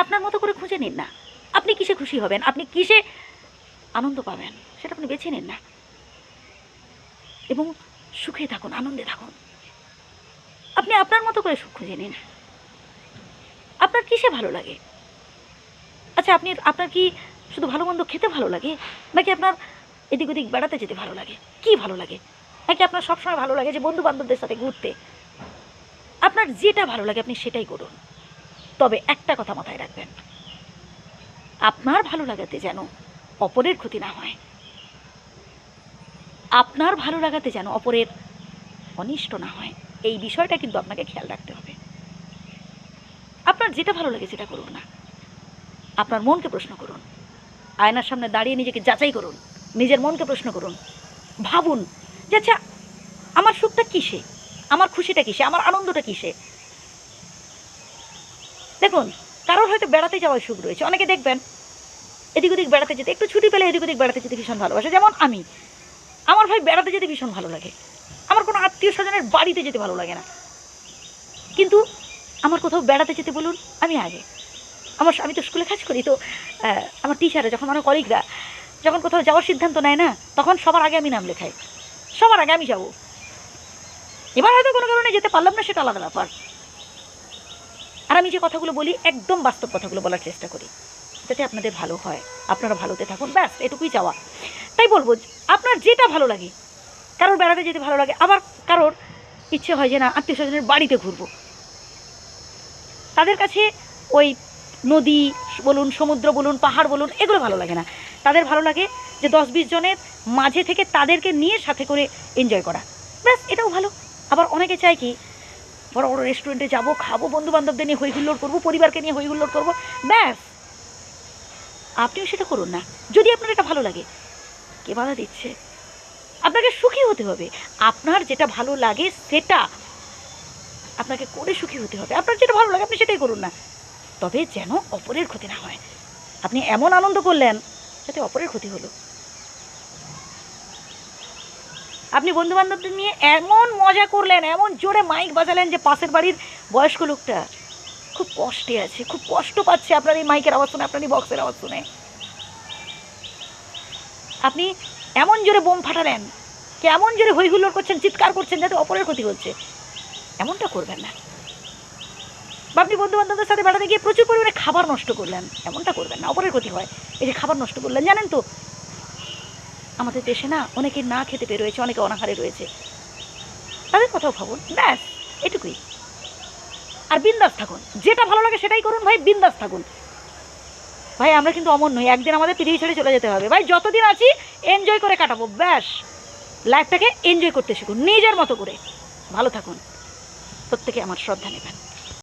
আপনার মতো করে খুঁজে নিন না। আপনি কিসে খুশি হবেন? আপনি কিসে আনন্দ পাবেন? সেটা আপনি বেছে নিন না। এবং সুখে থাকুন, আনন্দে থাকুন। আপনি আপনার মতো করে সুখ খুঁজে নিন। আপনার কিসে ভালো লাগে? আচ্ছা আপনি, আপনার কি শুধু ভালো মন্দ খেতে ভালো লাগে? নাকি আপনার এদিক ওদিক বেড়াতে যেতে ভালো লাগে? কি ভালো লাগে? নাকি আপনার সবসময় ভালো লাগে যে বন্ধু বান্ধবদের সাথে ঘুরতে? আপনার যেটা ভালো লাগে, আপনি সেটাই করুন। তবে একটা কথা মাথায় রাখবেন। আপনার ভালো লাগাতে যেন অপরের ক্ষতি না হয়। আপনার ভালো লাগাতে যেন অপরের অনিষ্ট না হয়। এই বিষয়টা কিন্তু আপনাকে খেয়াল রাখতে হবে। আপনার যেটা ভালো লাগে সেটা করুন না। আপনার মনকে প্রশ্ন করুন। আয়নার সামনে দাঁড়িয়ে নিজেকে যাচাই করুন। নিজের মনকে প্রশ্ন করুন। ভাবুন যে আচ্ছা আমার সুখটা কিসে? আমার খুশিটা কিসে? আমার আনন্দটা কিসে? দেখুন, কারোর হয়তো বেড়াতে যাওয়ার সুখ রয়েছে। অনেকে দেখবেন, এদিক ওদিক বেড়াতে যেতে, একটু ছুটি পেলে এদিক ওদিক বেড়াতে যেতে ভীষণ ভালোবাসে। যেমন আমি, আমার ভাই বেড়াতে যেতে ভীষণ ভালো লাগে। আমার কোনো আত্মীয় স্বজনের বাড়িতে যেতে ভালো লাগে না। কিন্তু আমার কোথাও বেড়াতে যেতে বলুন, আমি আগে। আমার আমি তো স্কুলে কাজ করি, তো আমার টিচারে যখন আমার কলিগরা যখন কোথাও যাওয়ার সিদ্ধান্ত নেয় না, তখন সবার আগে আমি নাম লেখাই। সবার আগে আমি যাব। এবার হয়তো কোনো কারণে যেতে পারলাম না, সেটা আলাদা ব্যাপার। আর আমি যে কথাগুলো বলি, একদম বাস্তব কথাগুলো বলার চেষ্টা করি, যাতে আপনাদের ভালো হয়। আপনারা ভালোতে থাকুন, ব্যাস, এটুকুই চাওয়া। তাই বলব, আপনার যেটা ভালো লাগে, কারোর বেড়াতে যেতে ভালো লাগে, আবার কারোর ইচ্ছে হয় যে না আত্মীয় স্বজনের বাড়িতে ঘুরবো। তাদের কাছে ওই নদী বলুন, সমুদ্র বলুন, পাহাড় বলুন, এগুলো ভালো লাগে না। তাদের ভালো লাগে যে দশ বিশ জনের মাঝে থেকে তাদেরকে নিয়ে সাথে করে এনজয় করা। ব্যাস, এটাও ভালো। আবার অনেকে চায় কি বড় বড় রেস্টুরেন্টে যাব, খাব বন্ধু বান্ধবদের নিয়ে হই হুল্লোড় করব, পরিবারকে নিয়ে হই হুল্লোড় করব, ব্যাস। আপনিও সেটা করুন না, যদি আপনার এটা ভালো লাগে। কে বাধা দিচ্ছে? আপনাকে সুখী হতে হবে। আপনার যেটা ভালো লাগে সেটা আপনাকে করে সুখী হতে হবে। আপনার যেটা ভালো লাগে আপনি সেটাই করুন না। তবে যেন অপরের ক্ষতি না হয়। আপনি এমন আনন্দ করলেন যাতে অপরের ক্ষতি হলো। আপনি বন্ধু বান্ধবদের নিয়ে এমন মজা করলেন, এমন জোরে মাইক বাজালেন যে পাশের বাড়ির বয়স্ক লোকটা খুব কষ্টে আছে, খুব কষ্ট পাচ্ছে আপনার এই মাইকের আওয়াজ শুনে, আপনার এই বক্সের আওয়াজ শুনে। আপনি এমন জোরে বোম ফাটালেন, কেমন জোরে হই হুল্লোড় করছেন, চিৎকার করছেন যাতে অপরের ক্ষতি হচ্ছে, এমনটা করবেন না। বা আপনি বন্ধু বান্ধবদের সাথে বেড়াতে গিয়ে প্রচুর পরিমাণে খাবার নষ্ট করলেন, এমনটা করবেন না, অপরের ক্ষতি হয়। এই যে খাবার নষ্ট করলেন, জানেন তো আমাদের দেশে না অনেকে না খেতে পেয়ে রয়েছে, অনেকে অনাহারে রয়েছে। তাদের কথাও ভাবুন, ব্যাস, এটুকুই। আর বিন্দাস থাকুন, যেটা ভালো লাগে সেটাই করুন ভাই, বিন্দাস থাকুন। ভাই, আমরা কিন্তু অমর নই, একদিন আমাদের পৃথিবী ছেড়ে চলে যেতে হবে। ভাই, যতদিন আছি এনজয় করে কাটাবো, ব্যাস। লাইফটাকে এনজয় করতে শিখুন, নিজের মতো করে। ভালো থাকুন। প্রত্যেকে আমার শ্রদ্ধা নেবেন।